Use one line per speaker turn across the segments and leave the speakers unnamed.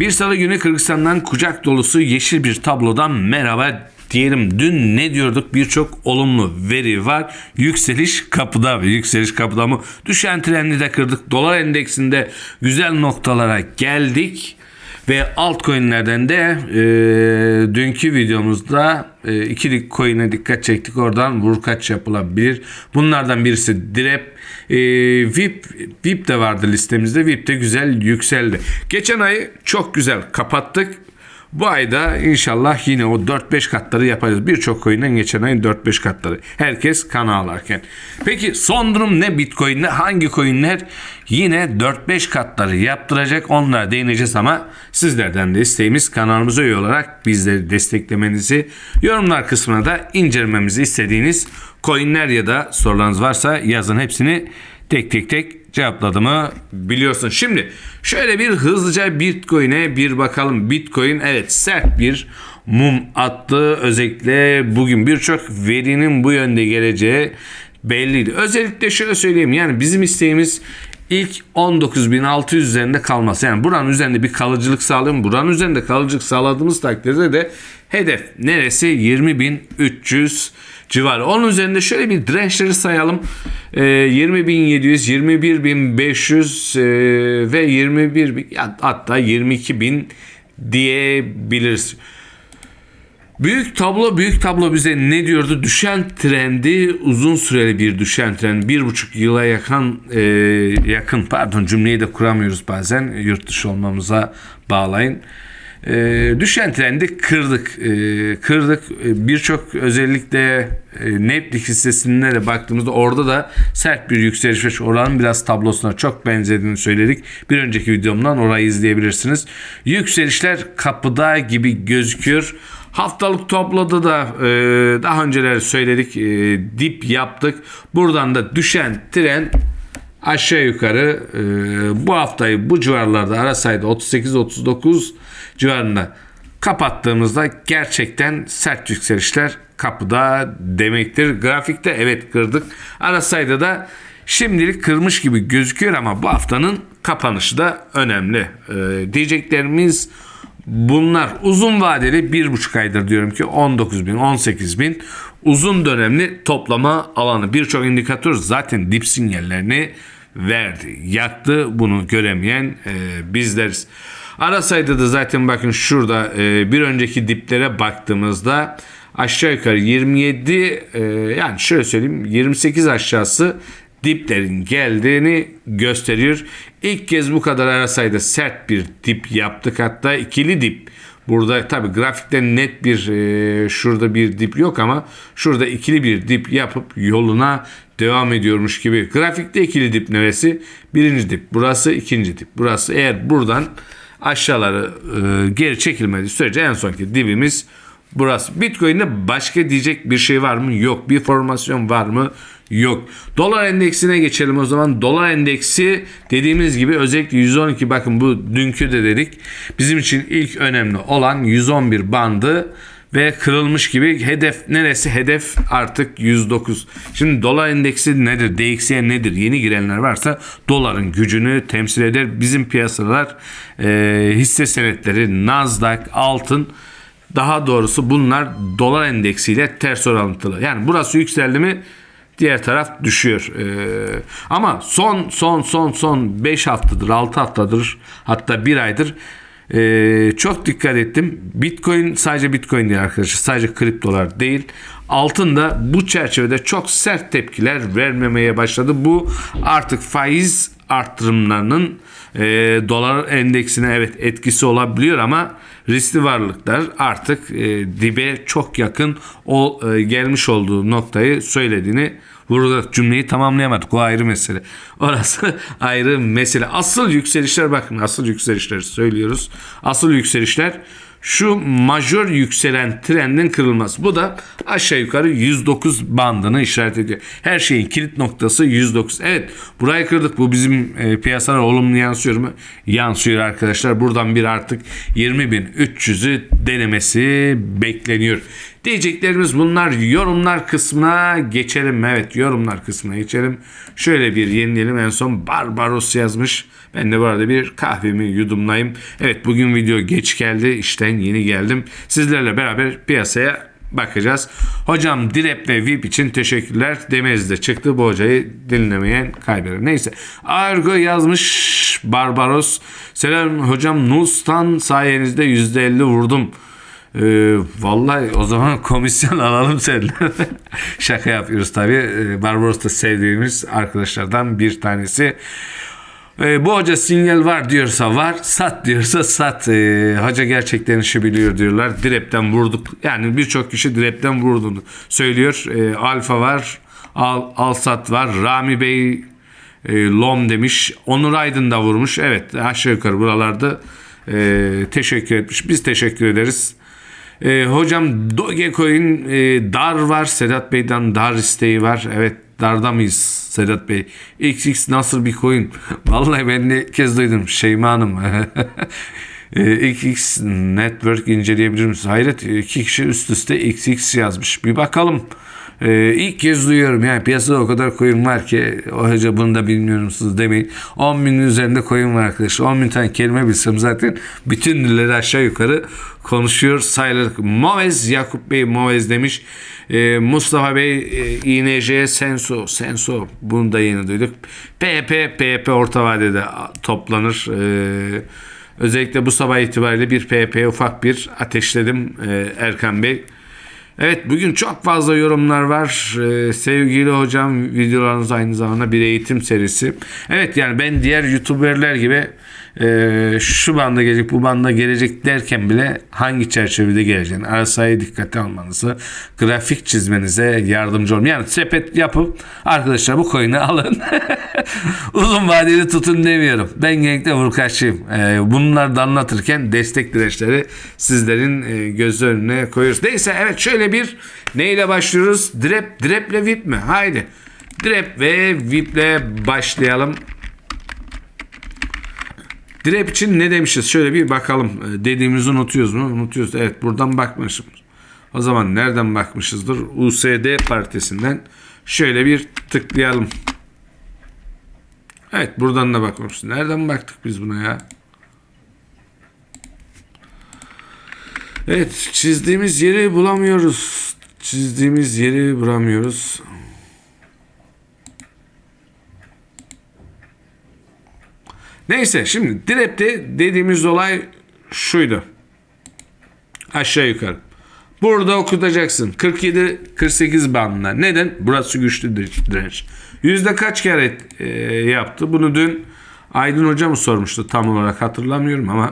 Bir salı günü Kırgızistan'dan kucak dolusu yeşil bir tablodan merhaba diyelim. Dün ne diyorduk? Birçok olumlu veri var. Yükseliş kapıda yükseliş kapıda mı? Düşen trendi de kırdık. Dolar endeksinde güzel noktalara geldik. Ve altcoin'lerden de e, dünkü videomuzda e, iki coin'e dikkat çektik. Oradan vurkaç yapılabilir. Bunlardan birisi Direp. E, VIP, VIP de vardı listemizde. VIP de güzel yükseldi. Geçen ay çok güzel kapattık. Bu ayda inşallah yine o 4-5 katları yapacağız. Birçok coin'den geçen ayın 4-5 katları. Herkes kan ağlarken. Peki son durum ne Bitcoin'de? Hangi coin'ler yine 4-5 katları yaptıracak? Onlara değineceğiz ama sizlerden de isteğimiz kanalımıza üye olarak bizleri desteklemenizi, yorumlar kısmına da incelememizi istediğiniz coin'ler ya da sorularınız varsa yazın hepsini tek tek tek cevapladığımı biliyorsun. Şimdi şöyle bir hızlıca Bitcoin'e bir bakalım. Bitcoin evet sert bir mum attı. Özellikle bugün birçok verinin bu yönde geleceği belliydi. Özellikle şöyle söyleyeyim yani bizim isteğimiz ilk 19.600 üzerinde kalması. Yani buranın üzerinde bir kalıcılık sağlayalım. Buranın üzerinde kalıcılık sağladığımız takdirde de hedef neresi? 20.300 civarı. Onun üzerinde şöyle bir dirençleri sayalım. E, 20.700, 21.500 e, ve 21 hatta 22.000 diyebiliriz. Büyük tablo büyük tablo bize ne diyordu? Düşen trendi uzun süreli bir düşen trend. Bir buçuk yıla yakın e, yakın pardon cümleyi de kuramıyoruz bazen yurt dışı olmamıza bağlayın. E, düşen trendi kırdık. E, kırdık. E, Birçok özellikle e, Netflix listesine de baktığımızda orada da sert bir yükseliş oranın biraz tablosuna çok benzediğini söyledik. Bir önceki videomdan orayı izleyebilirsiniz. Yükselişler kapıda gibi gözüküyor. Haftalık topladı da e, daha önceleri söyledik e, dip yaptık. Buradan da düşen tren aşağı yukarı e, bu haftayı bu civarlarda arasaydı 38-39 civarında kapattığımızda gerçekten sert yükselişler kapıda demektir. Grafikte evet kırdık. Arasaydı da şimdilik kırmış gibi gözüküyor ama bu haftanın kapanışı da önemli. E, diyeceklerimiz bunlar uzun vadeli bir buçuk aydır diyorum ki 19 bin 18 bin uzun dönemli toplama alanı birçok indikatör zaten dip sinyallerini verdi yaktı bunu göremeyen e, bizleriz. Arasaydı da zaten bakın şurada e, bir önceki diplere baktığımızda aşağı yukarı 27 e, yani şöyle söyleyeyim 28 aşağısı diplerin geldiğini gösteriyor. İlk kez bu kadar arasaydı sert bir dip yaptık hatta ikili dip. Burada tabi grafikte net bir e, şurada bir dip yok ama şurada ikili bir dip yapıp yoluna devam ediyormuş gibi. Grafikte ikili dip neresi? Birinci dip. Burası ikinci dip. Burası eğer buradan aşağıları e, geri çekilmediği sürece en sonki dibimiz burası. Bitcoin'de başka diyecek bir şey var mı? Yok. Bir formasyon var mı? Yok. Dolar endeksine geçelim o zaman. Dolar endeksi dediğimiz gibi özellikle 112 bakın bu dünkü de dedik. Bizim için ilk önemli olan 111 bandı ve kırılmış gibi hedef neresi? Hedef artık 109. Şimdi dolar endeksi nedir? DXY nedir? Yeni girenler varsa doların gücünü temsil eder. Bizim piyasalar e, hisse senetleri, Nasdaq, altın daha doğrusu bunlar dolar endeksiyle ters orantılı. Yani burası yükseldi mi diğer taraf düşüyor. Ee, ama son son son son 5 haftadır 6 haftadır hatta 1 aydır ee, çok dikkat ettim. Bitcoin sadece Bitcoin değil arkadaşlar. Sadece kriptolar değil. Altın da bu çerçevede çok sert tepkiler vermemeye başladı. Bu artık faiz arttırımlarının e, dolar endeksine evet etkisi olabiliyor ama riskli varlıklar artık e, dibe çok yakın o e, gelmiş olduğu noktayı söylediğini vurguladık. Cümleyi tamamlayamadık. O ayrı mesele. Orası ayrı mesele. Asıl yükselişler bakın asıl yükselişleri söylüyoruz. Asıl yükselişler şu majör yükselen trendin kırılması. Bu da aşağı yukarı 109 bandını işaret ediyor. Her şeyin kilit noktası 109. Evet burayı kırdık. Bu bizim e, piyasalara olumlu yansıyor mu? Yansıyor arkadaşlar. Buradan bir artık 20.300'ü denemesi bekleniyor. Diyeceklerimiz bunlar. Yorumlar kısmına geçelim. Evet yorumlar kısmına geçelim. Şöyle bir yenileyelim. En son Barbaros yazmış. Ben de bu arada bir kahvemi yudumlayayım. Evet bugün video geç geldi. İşten yeni geldim. Sizlerle beraber piyasaya bakacağız. Hocam Direp ve VIP için teşekkürler. Demez de çıktı. Bu hocayı dinlemeyen kaybeder. Neyse. Argo yazmış Barbaros. Selam hocam Nus'tan sayenizde %50 vurdum. Ee, vallahi o zaman komisyon alalım seninle. Şaka yapıyoruz tabii. Ee, Barbaros da sevdiğimiz arkadaşlardan bir tanesi. Ee, bu hoca sinyal var diyorsa var, sat diyorsa sat. Ee, hoca gerçekten işi biliyor diyorlar. Direpten vurduk. Yani birçok kişi direpten vurduğunu söylüyor. Ee, Alfa var, Al, Alsat var, Rami Bey e, Lom demiş. Onur Aydın da vurmuş. Evet aşağı yukarı buralarda e, teşekkür etmiş. Biz teşekkür ederiz. E, hocam Dogecoin e, dar var. Sedat Bey'den dar isteği var. Evet darda mıyız Sedat Bey? XX nasıl bir coin? Vallahi ben de kez duydum. Şeyma Hanım. E, XX Network inceleyebilir misiniz? Hayret iki kişi üst üste XX yazmış. Bir bakalım. Ee, ilk kez duyuyorum yani piyasada o kadar coin var ki o hoca bunu da bilmiyorum siz demeyin. 10 binin üzerinde coin var arkadaşlar. 10 bin tane kelime bilsem zaten bütün dilleri aşağı yukarı konuşuyor sayılır. Movez Yakup Bey Movez demiş. Ee, Mustafa Bey e, INJ Senso Senso bunu da yeni duyduk. PP PP orta vadede toplanır. Ee, özellikle bu sabah itibariyle bir PP ufak bir ateşledim ee, Erkan Bey. Evet bugün çok fazla yorumlar var. Ee, sevgili hocam videolarınız aynı zamanda bir eğitim serisi. Evet yani ben diğer youtuberler gibi e, şu banda gelecek bu banda gelecek derken bile hangi çerçevede geleceğini arasayı dikkate almanızı grafik çizmenize yardımcı olun. Yani sepet yapıp arkadaşlar bu coin'i alın. Uzun vadeli tutun demiyorum. Ben genellikle vurkaççıyım. Ee, bunları da anlatırken destek dirençleri sizlerin e, göz önüne koyuyoruz. Neyse evet şöyle bir neyle başlıyoruz? Drep, Drep'le VIP mi? Haydi. Drep ve VIP'le başlayalım. Drep için ne demişiz? Şöyle bir bakalım. Ee, Dediğimizi unutuyoruz mu? Unutuyoruz. Evet buradan bakmışım. O zaman nereden bakmışızdır? USD partisinden şöyle bir tıklayalım. Evet buradan da bakmışız. Nereden baktık biz buna ya? Evet çizdiğimiz yeri bulamıyoruz. Çizdiğimiz yeri bulamıyoruz. Neyse şimdi Direp'te dediğimiz olay şuydu. Aşağı yukarı. Burada okutacaksın. 47-48 bandında. Neden? Burası güçlü direnç. Yüzde kaç kere e, yaptı? Bunu dün Aydın Hoca mı sormuştu tam olarak hatırlamıyorum ama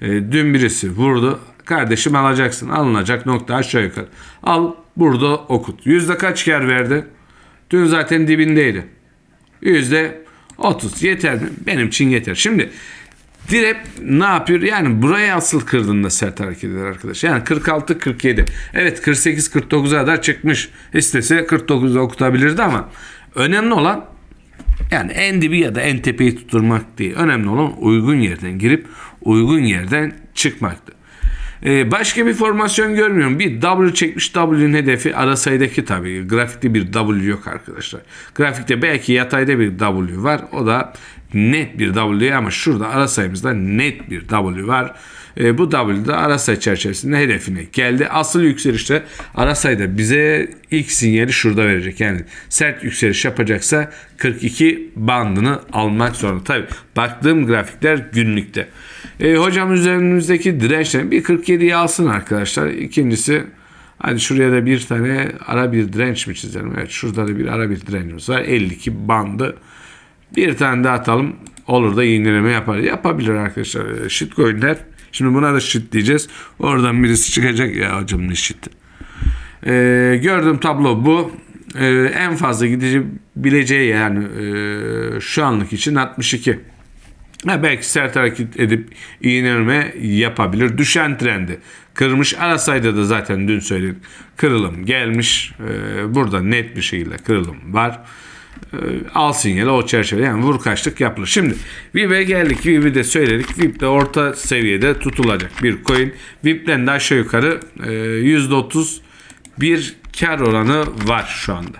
e, dün birisi vurdu. Kardeşim alacaksın. Alınacak nokta aşağı yukarı. Al burada okut. Yüzde kaç kere verdi? Dün zaten dibindeydi. Yüzde 30 yeter mi? Benim için yeter. Şimdi Direp ne yapıyor? Yani buraya asıl kırdığında sert hareket eder arkadaş. Yani 46-47. Evet 48-49'a kadar çıkmış. İstese 49'da okutabilirdi ama önemli olan yani en dibi ya da en tepeyi tutturmak değil. Önemli olan uygun yerden girip uygun yerden çıkmaktı. Ee, başka bir formasyon görmüyorum. Bir W çekmiş W'nin hedefi ara sayıdaki tabii. Grafikte bir W yok arkadaşlar. Grafikte belki yatayda bir W var. O da net bir W ama şurada ara sayımızda net bir W var. E, bu W'da ara sayı çerçevesinde hedefine geldi. Asıl yükselişte ara sayıda bize ilk sinyali şurada verecek. Yani sert yükseliş yapacaksa 42 bandını almak zorunda. Tabi baktığım grafikler günlükte. E, hocam üzerimizdeki dirençten bir 47'yi alsın arkadaşlar. İkincisi Hadi şuraya da bir tane ara bir direnç mi çizelim? Evet şurada da bir ara bir direncimiz var. 52 bandı. Bir tane daha atalım. Olur da iğneleme yapar. Yapabilir arkadaşlar. Shitcoin'ler. Şimdi buna da shit diyeceğiz. Oradan birisi çıkacak. Ya hocam ne shit. Ee, gördüğüm tablo bu. Ee, en fazla gidebileceği yani e, şu anlık için 62. Ha, belki sert hareket edip iğneleme yapabilir. Düşen trendi kırmış. Arasayda da zaten dün söyledik. Kırılım gelmiş. Ee, burada net bir şekilde kırılım var. Ee, al sinyali o çerçeve yani vur kaçlık yapılır. Şimdi VIP'e geldik. VIP'i de söyledik. VIP de orta seviyede tutulacak bir coin. VIP'den de aşağı yukarı %30 bir kar oranı var şu anda.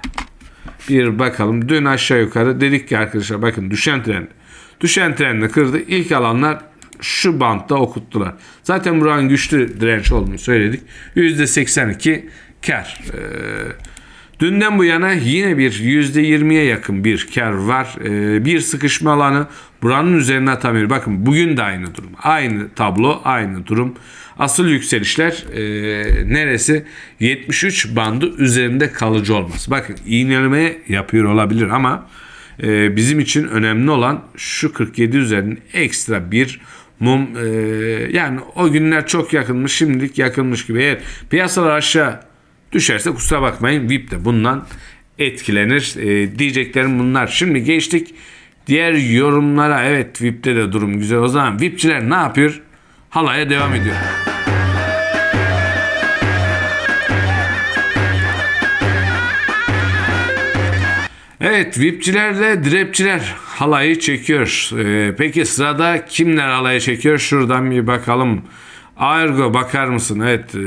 Bir bakalım. Dün aşağı yukarı dedik ki arkadaşlar bakın düşen trend. Düşen trendi kırdı. İlk alanlar şu bantta okuttular. Zaten buranın güçlü direnç olduğunu söyledik. %82 kar. Ee, dünden bu yana yine bir %20'ye yakın bir kar var. Ee, bir sıkışma alanı buranın üzerine atamıyor. Bakın bugün de aynı durum. Aynı tablo, aynı durum. Asıl yükselişler e, neresi? 73 bandı üzerinde kalıcı olması. Bakın iğneleme yapıyor olabilir ama e, bizim için önemli olan şu 47 üzerinin ekstra bir mum e, yani o günler çok yakınmış şimdilik yakınmış gibi eğer piyasalar aşağı düşerse kusura bakmayın VIP de bundan etkilenir e, diyeceklerim bunlar. Şimdi geçtik diğer yorumlara evet VIP'te de durum güzel o zaman VIP'çiler ne yapıyor? Halaya devam ediyor. Evet VIP'çilerle direpçiler halayı çekiyor. Ee, peki sırada kimler halayı çekiyor? Şuradan bir bakalım. Argo bakar mısın? Evet e,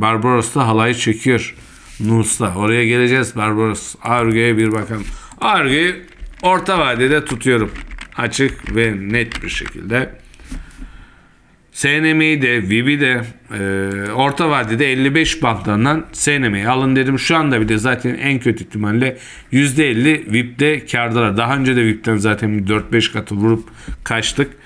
Barbaros da halayı çekiyor. Nus'ta. Oraya geleceğiz Barbaros. Argo'ya bir bakalım. Argo'yu orta vadede tutuyorum. Açık ve net bir şekilde. SNM'yi de VIB'i de e, orta vadede 55 bantlarından SNM'yi alın dedim. Şu anda bir de zaten en kötü ihtimalle %50 VIP'de kardalar. Daha önce de VIP'ten zaten 4-5 katı vurup kaçtık.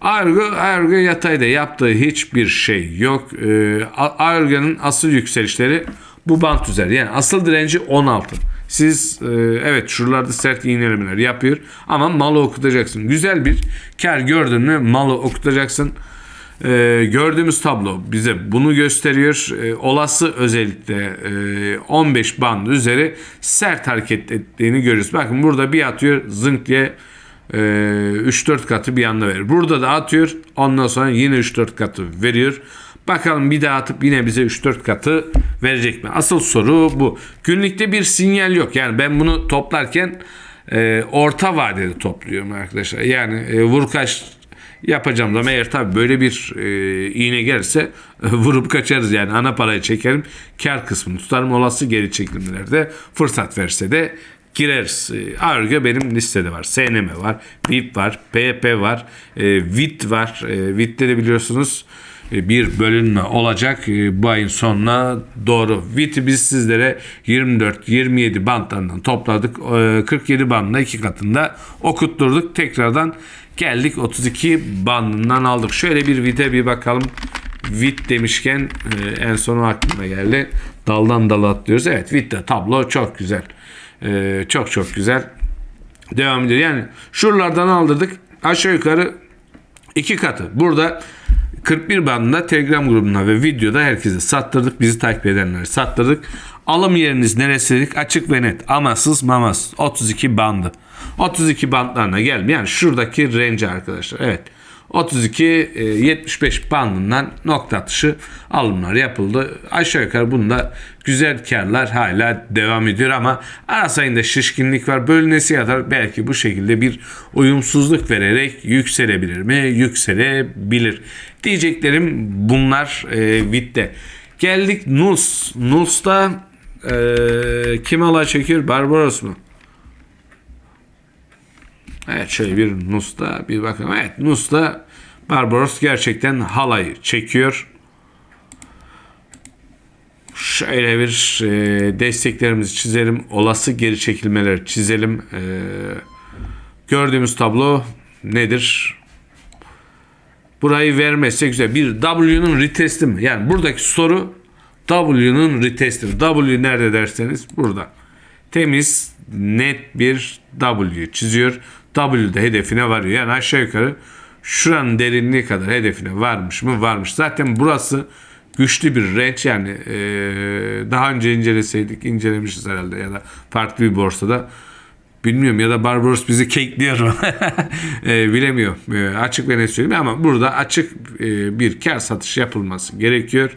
Argo, Argo yatayda yaptığı hiçbir şey yok. E, Argo'nun asıl yükselişleri bu bant üzeri. Yani asıl direnci 16. Siz e, evet şuralarda sert iğnelemeler yapıyor ama malı okutacaksın. Güzel bir kar gördün mü malı okutacaksın. Ee, gördüğümüz tablo bize bunu gösteriyor. Ee, olası özellikle e, 15 band üzeri sert hareket ettiğini görüyoruz. Bakın burada bir atıyor zınk diye e, 3-4 katı bir anda verir. Burada da atıyor ondan sonra yine 3-4 katı veriyor. Bakalım bir daha atıp yine bize 3-4 katı verecek mi? Asıl soru bu. Günlükte bir sinyal yok. Yani ben bunu toplarken e, orta vadede topluyorum arkadaşlar. Yani e, vurkaç yapacağım zaman eğer tabii böyle bir e, iğne gelirse vurup kaçarız yani ana parayı çekerim kar kısmını tutarım olası geri çekilmelerde fırsat verse de gireriz. E, Argo benim listede var. SNM var. VIP var. PP var. E, VIT var. VIT'te de biliyorsunuz e, bir bölünme olacak e, bu ayın sonuna doğru. VIT'i biz sizlere 24-27 bantlarından topladık. 47 e, bandına iki katında okutturduk. Tekrardan geldik 32 bandından aldık. Şöyle bir VIT'e bir bakalım. VIT demişken en sonu aklıma geldi. Daldan dala atlıyoruz. Evet VIT'te tablo çok güzel. Çok çok güzel. Devam ediyor. Yani şuralardan aldırdık. Aşağı yukarı iki katı. Burada 41 bandında Telegram grubuna ve videoda herkese sattırdık. Bizi takip edenleri sattırdık. Alım yeriniz neresi dedik? Açık ve net. Amasız mamas. 32 bandı. 32 bandlarına gelme. Yani şuradaki range arkadaşlar. Evet. 32-75 e, bandından nokta atışı alımlar yapıldı. Aşağı yukarı bunda güzel karlar hala devam ediyor ama Aras ayında şişkinlik var. Bölünesi kadar belki bu şekilde bir uyumsuzluk vererek yükselebilir mi? Yükselebilir. Diyeceklerim bunlar e, bitti. Geldik Nuls. Nuls'ta e, kim alay çekiyor? Barbaros mu? Evet şöyle bir Nus'ta bir bakın. Evet Nus'ta Barbaros gerçekten halayı çekiyor. Şöyle bir e, desteklerimizi çizelim. Olası geri çekilmeler çizelim. E, gördüğümüz tablo nedir? Burayı vermezse güzel. Bir W'nun retesti mi? Yani buradaki soru W'nun retesti? W nerede derseniz burada. Temiz, net bir W çiziyor. W'de hedefine varıyor. Yani aşağı yukarı şuranın derinliği kadar hedefine varmış mı? Varmış. Zaten burası güçlü bir range yani e, daha önce inceleseydik incelemişiz herhalde ya da farklı bir borsada bilmiyorum ya da Barbaros bizi kekliyor mu e, bilemiyor e, açık ve net söyleyeyim ama burada açık e, bir kar satış yapılması gerekiyor.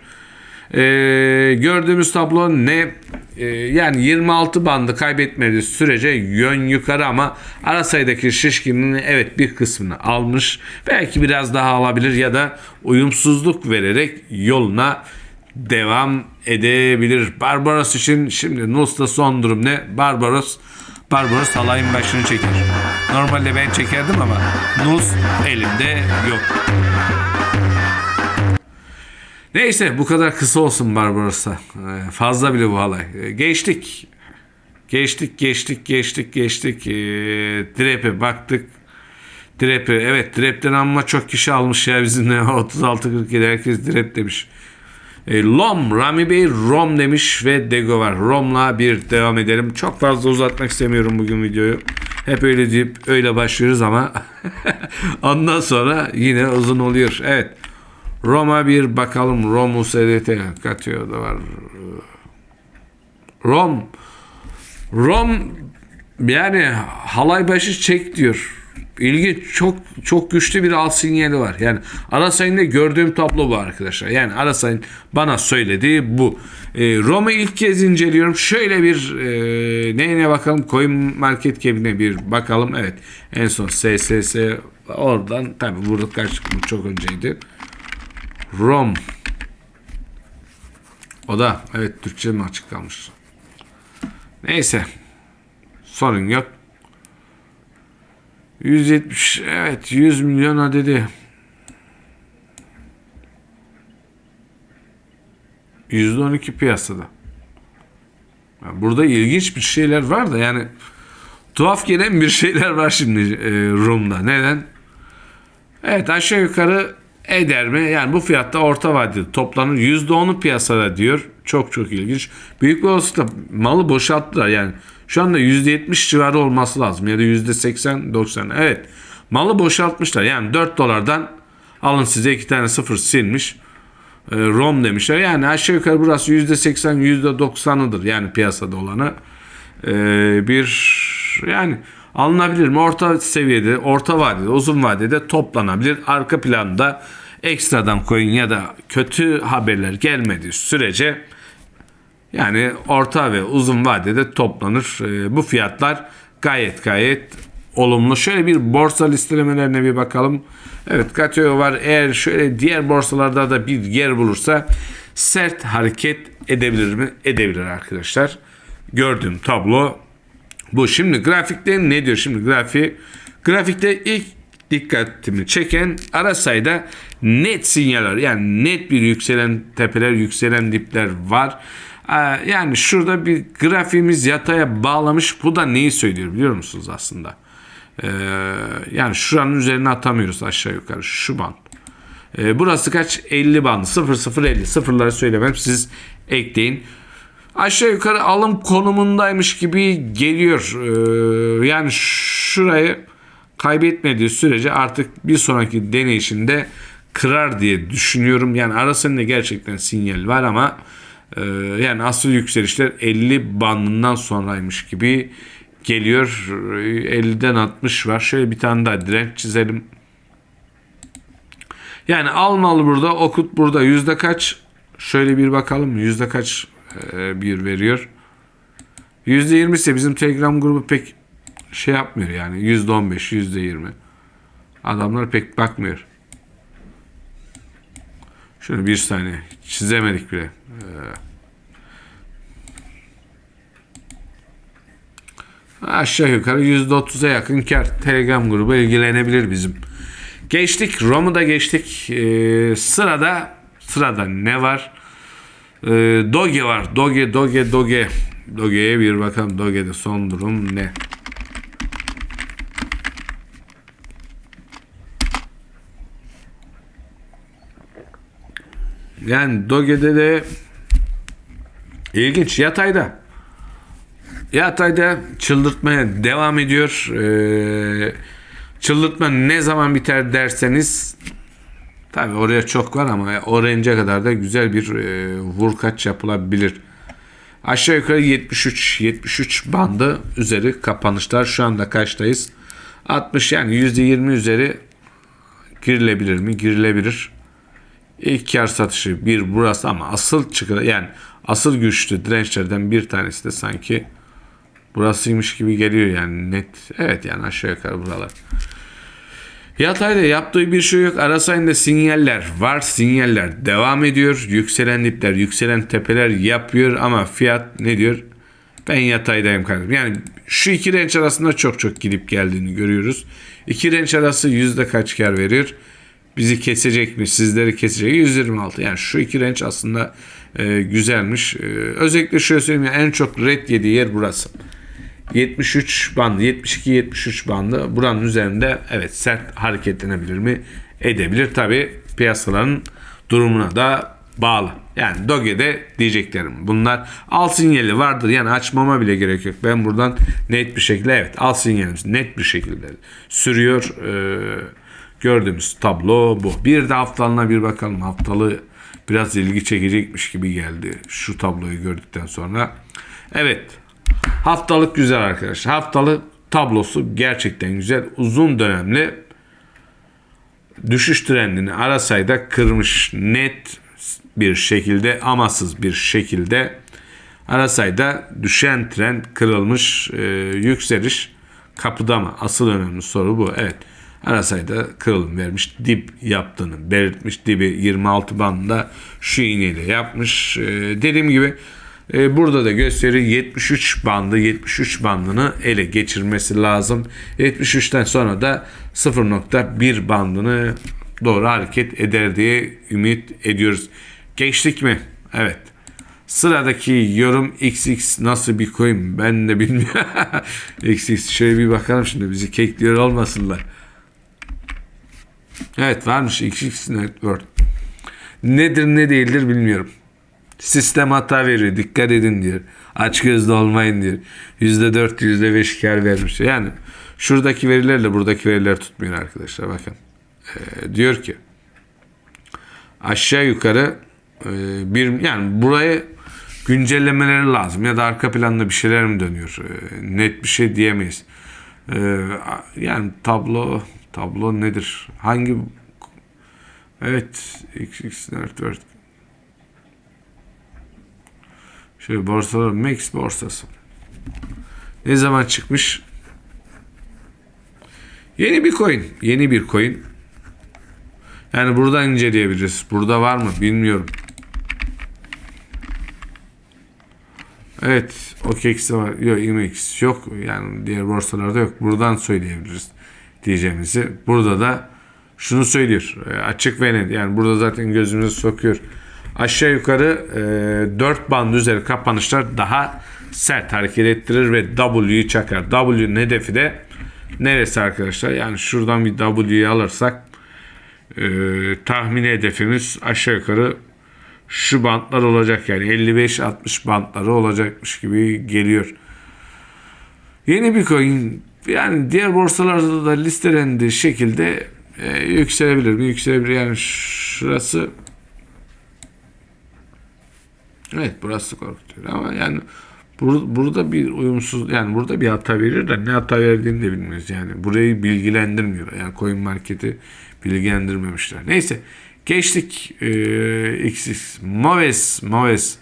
Ee, gördüğümüz tablo ne? Ee, yani 26 bandı kaybetmediği sürece yön yukarı ama ara sayıdaki şişkinliğin evet bir kısmını almış. Belki biraz daha alabilir ya da uyumsuzluk vererek yoluna devam edebilir. Barbaros için şimdi Nus'ta son durum ne? Barbaros Barbaros halayın başını çeker. Normalde ben çekerdim ama Nus elimde yok. Neyse bu kadar kısa olsun Barbaros'a. Ee, fazla bile bu halay. Ee, geçtik. Geçtik, geçtik, geçtik, geçtik. Ee, Drep'e baktık. Drep'e, evet Drep'ten amma çok kişi almış ya bizimle. 36-47 herkes Drep demiş. E, Lom, Rami Bey Rom demiş ve Dego var. Rom'la bir devam edelim. Çok fazla uzatmak istemiyorum bugün videoyu. Hep öyle deyip öyle başlıyoruz ama ondan sonra yine uzun oluyor. Evet. Roma bir bakalım. Rom USDT katıyor da var. Rom Rom yani halay başı çek diyor. İlginç çok çok güçlü bir alt sinyali var. Yani Arasay'ın gördüğüm tablo bu arkadaşlar. Yani Arasay'ın bana söylediği bu. E, Roma ilk kez inceliyorum. Şöyle bir e, neyine bakalım coin market cap'ine bir bakalım. Evet en son SSS oradan tabi vurduk kaçtık çok önceydi. Rom o da evet Türkçe mi açık kalmış. Neyse sorun yok. 170 evet 100 milyon adedi. %12 piyasada. Yani burada ilginç bir şeyler var da yani tuhaf gelen bir şeyler var şimdi e, Rum'da. Neden? Evet aşağı yukarı eder mi? Yani bu fiyatta orta vadeli toplanır. %10'u piyasada diyor. Çok çok ilginç. Büyük olasılıkla malı boşalttılar. Yani şu anda %70 civarı olması lazım. Ya da %80-90. Evet. Malı boşaltmışlar. Yani 4 dolardan alın size iki tane sıfır silmiş. E, ROM demişler. Yani aşağı yukarı burası %80 %90'ıdır. Yani piyasada olanı. E, bir yani alınabilir mi? Orta seviyede, orta vadede, uzun vadede toplanabilir. Arka planda ekstradan coin ya da kötü haberler gelmediği sürece yani orta ve uzun vadede toplanır. E, bu fiyatlar gayet gayet olumlu. Şöyle bir borsa listelemelerine bir bakalım. Evet Katio var. Eğer şöyle diğer borsalarda da bir yer bulursa sert hareket edebilir mi? Edebilir arkadaşlar. Gördüğüm tablo bu. Şimdi grafikte ne diyor? Şimdi grafiği grafikte ilk dikkatimi çeken ara sayıda net sinyaller yani net bir yükselen tepeler yükselen dipler var. Ee, yani şurada bir grafiğimiz yataya bağlamış. Bu da neyi söylüyor biliyor musunuz aslında? Ee, yani şuranın üzerine atamıyoruz aşağı yukarı. Şu band. Ee, burası kaç? 50 band. 0 0 50. Sıfırları söylemem. Siz ekleyin. Aşağı yukarı alım konumundaymış gibi geliyor. Ee, yani şurayı kaybetmediği sürece artık bir sonraki deneyişinde kırar diye düşünüyorum. Yani arasında gerçekten sinyal var ama e, yani asıl yükselişler 50 bandından sonraymış gibi geliyor. 50'den 60 var. Şöyle bir tane daha direnç çizelim. Yani almalı burada, okut burada. Yüzde kaç? Şöyle bir bakalım. Yüzde kaç bir veriyor? Yüzde yirmi ise bizim Telegram grubu pek şey yapmıyor yani. Yüzde on beş, yüzde yirmi. Adamlar pek bakmıyor. Şöyle bir saniye. Çizemedik bile. Ee, aşağı yukarı %30'a yakın kar. Telegram grubu ilgilenebilir bizim. Geçtik. Rom'u da geçtik. Ee, sırada sırada ne var? Ee, Doge var. Doge, Doge, Doge. Doge'ye bir bakalım. Doge'de son durum ne? Yani Doge'de de ilginç yatayda. Yatayda çıldırtmaya devam ediyor. Ee, çıldırtma ne zaman biter derseniz tabi oraya çok var ama o kadar da güzel bir e, vurkaç yapılabilir. Aşağı yukarı 73 73 bandı üzeri kapanışlar. Şu anda kaçtayız? 60 yani %20 üzeri girilebilir mi? Girilebilir. İlk kar satışı bir burası ama asıl çıkı yani asıl güçlü dirençlerden bir tanesi de sanki burasıymış gibi geliyor yani net. Evet yani aşağı yukarı buralar. Yatayda yaptığı bir şey yok. Arasayında sinyaller var. Sinyaller devam ediyor. Yükselen dipler, yükselen tepeler yapıyor ama fiyat ne diyor? Ben yataydayım kardeşim. Yani şu iki renç arasında çok çok gidip geldiğini görüyoruz. İki renç arası yüzde kaç kar veriyor? Bizi kesecek mi? Sizleri kesecek mi? 126. Yani şu iki renç aslında e, güzelmiş. E, özellikle şöyle söyleyeyim. ya, en çok red yediği yer burası. 73 bandı, 72-73 bandı. Buranın üzerinde evet sert hareketlenebilir mi? Edebilir. Tabi piyasaların durumuna da bağlı. Yani Doge'de diyeceklerim. Bunlar al sinyali vardır. Yani açmama bile gerek yok. Ben buradan net bir şekilde evet al sinyalimiz net bir şekilde sürüyor. Ee, gördüğümüz tablo bu. Bir de haftalığına bir bakalım. Haftalığı biraz ilgi çekecekmiş gibi geldi. Şu tabloyu gördükten sonra. Evet Haftalık güzel arkadaşlar. Haftalık tablosu gerçekten güzel. Uzun dönemli düşüş trendini arasayda kırmış net bir şekilde amasız bir şekilde arasayda düşen trend kırılmış e, yükseliş kapıda mı? Asıl önemli soru bu. Evet. Arasayda kırılım vermiş. Dip yaptığını belirtmiş. Dibi 26 bandında şu iğneyle yapmış. E, dediğim gibi burada da gösteri 73 bandı 73 bandını ele geçirmesi lazım. 73'ten sonra da 0.1 bandını doğru hareket eder diye ümit ediyoruz. Geçtik mi? Evet. Sıradaki yorum XX nasıl bir coin ben de bilmiyorum. XX şöyle bir bakalım şimdi bizi kekliyor olmasınlar. Evet varmış XX Network. Nedir ne değildir bilmiyorum. Sistem hata veriyor. Dikkat edin diyor. Aç gözlü olmayın diyor. %4, %5 kar vermiş. Yani şuradaki verilerle buradaki veriler tutmuyor arkadaşlar. Bakın. Ee, diyor ki aşağı yukarı e, bir yani burayı güncellemeleri lazım ya da arka planda bir şeyler mi dönüyor? E, net bir şey diyemeyiz. E, yani tablo tablo nedir? Hangi Evet, XX Network Şöyle borsalar Max borsası. Ne zaman çıkmış? Yeni bir coin. Yeni bir coin. Yani buradan inceleyebiliriz. Burada var mı bilmiyorum. Evet. OKX'de var. Yok IMX yok. Yani diğer borsalarda yok. Buradan söyleyebiliriz diyeceğimizi. Burada da şunu söylüyor. Açık ve net. Yani burada zaten gözümüzü sokuyor aşağı yukarı e, 4 band üzeri kapanışlar daha sert hareket ettirir ve W'yu çakar. W'nin hedefi de neresi arkadaşlar? Yani şuradan bir W'yu alırsak e, tahmini hedefimiz aşağı yukarı şu bantlar olacak yani 55-60 bantları olacakmış gibi geliyor. Yeni bir coin yani diğer borsalarda da listelendiği şekilde e, yükselebilir mi? Yükselebilir yani şurası Evet burası korkutuyor ama yani bur burada bir uyumsuz yani burada bir hata verir de ne hata verdiğini de bilmiyoruz yani. Burayı bilgilendirmiyor. Yani coin marketi bilgilendirmemişler. Neyse geçtik ee, XX Moves Moves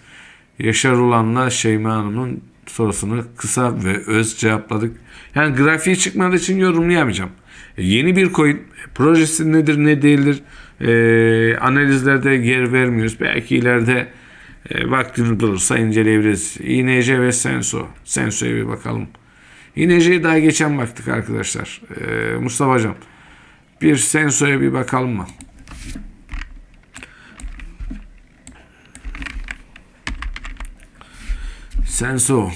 Yaşar Ulan'la Şeyma Hanım'ın sorusunu kısa ve öz cevapladık. Yani grafiği çıkmadığı için yorumlayamayacağım. E, yeni bir coin projesi nedir ne değildir e, analizlerde yer vermiyoruz. Belki ileride e, vaktimiz bulursa inceleyebiliriz. INC ve Senso. Senso'ya bir bakalım. INC'ye daha geçen baktık arkadaşlar. E, Mustafa Hocam. Bir Senso'ya bir bakalım mı? Senso.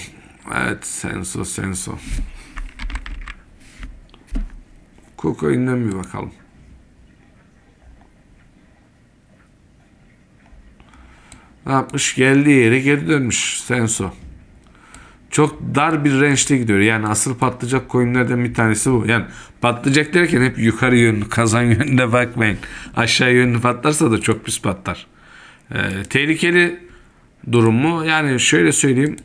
Evet Senso Senso. Kokoin'den bir bakalım. Ne yapmış? Geldiği yere geri dönmüş Senso. Çok dar bir range'de gidiyor. Yani asıl patlayacak coinlerden bir tanesi bu. Yani patlayacak derken hep yukarı yönlü, kazan yönünde bakmayın. Aşağı yönlü patlarsa da çok pis patlar. Ee, tehlikeli durum mu? Yani şöyle söyleyeyim.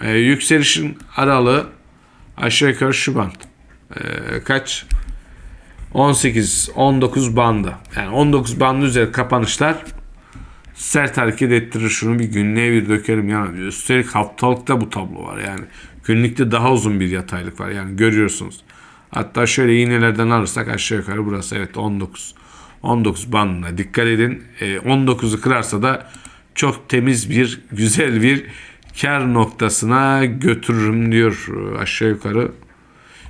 Ee, yükselişin aralığı aşağı yukarı şu band. Ee, kaç? 18-19 banda. Yani 19 bandı üzeri kapanışlar sert hareket ettirir şunu bir günlüğe bir dökerim yani üstelik haftalıkta bu tablo var yani günlükte daha uzun bir yataylık var yani görüyorsunuz Hatta şöyle iğnelerden alırsak aşağı yukarı burası evet 19. 19 bandına dikkat edin. E, 19'u kırarsa da çok temiz bir güzel bir kar noktasına götürürüm diyor aşağı yukarı.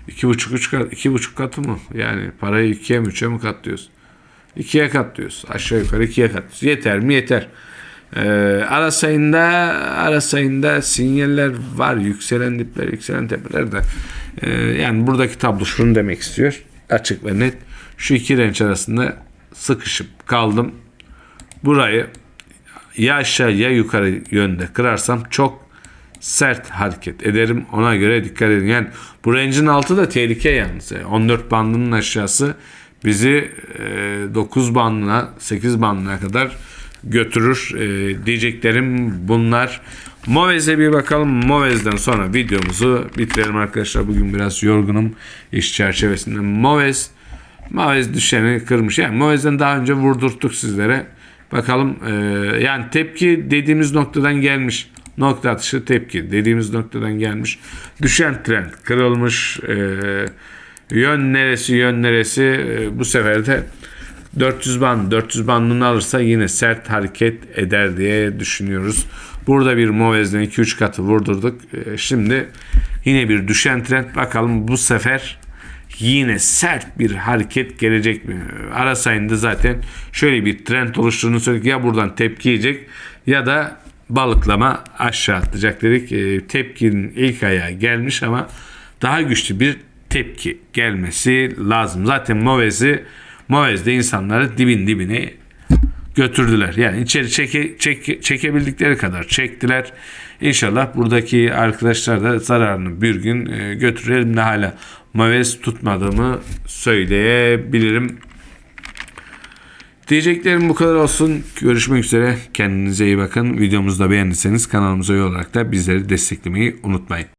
2,5 3 kat 2,5 katı mı? Yani parayı 2'ye mi 3'e mi katlıyoruz? 2'ye katlıyoruz. Aşağı yukarı 2'ye katlıyoruz. Yeter mi? Yeter. Ee, ara sayında ara sayında sinyaller var. Yükselen dipler, yükselen tepeler de. Ee, yani buradaki tablo şunu demek istiyor. Açık ve net. Şu iki renç arasında sıkışıp kaldım. Burayı ya aşağı ya yukarı yönde kırarsam çok sert hareket ederim. Ona göre dikkat edin. Yani bu range'in altı da tehlike yalnız. Yani 14 bandının aşağısı bizi e, 9 bandına 8 bandına kadar götürür. E, diyeceklerim bunlar. Movez'e bir bakalım. Movez'den sonra videomuzu bitirelim arkadaşlar. Bugün biraz yorgunum iş çerçevesinde. Movez Movez düşeni kırmış. Yani Movez'den daha önce vurdurttuk sizlere. Bakalım e, yani tepki dediğimiz noktadan gelmiş. Nokta atışı tepki dediğimiz noktadan gelmiş. Düşen trend kırılmış. E, yön neresi yön neresi e, bu sefer de 400 band 400 bandını alırsa yine sert hareket eder diye düşünüyoruz. Burada bir Movez'den 2-3 katı vurdurduk. E, şimdi yine bir düşen trend bakalım bu sefer yine sert bir hareket gelecek mi? Ara sayında zaten şöyle bir trend oluştuğunu söyledik. Ya buradan tepki yiyecek ya da balıklama aşağı atlayacak dedik. E, tepkinin ilk ayağı gelmiş ama daha güçlü bir tepki gelmesi lazım. Zaten Movez'i Movez'de insanları dibin dibine götürdüler. Yani içeri çeke, çeke, çekebildikleri kadar çektiler. İnşallah buradaki arkadaşlar da zararını bir gün e, götürür. Hala Mavez tutmadığımı söyleyebilirim. Diyeceklerim bu kadar olsun. Görüşmek üzere. Kendinize iyi bakın. Videomuzu da beğendiyseniz kanalımıza üye olarak da bizleri desteklemeyi unutmayın.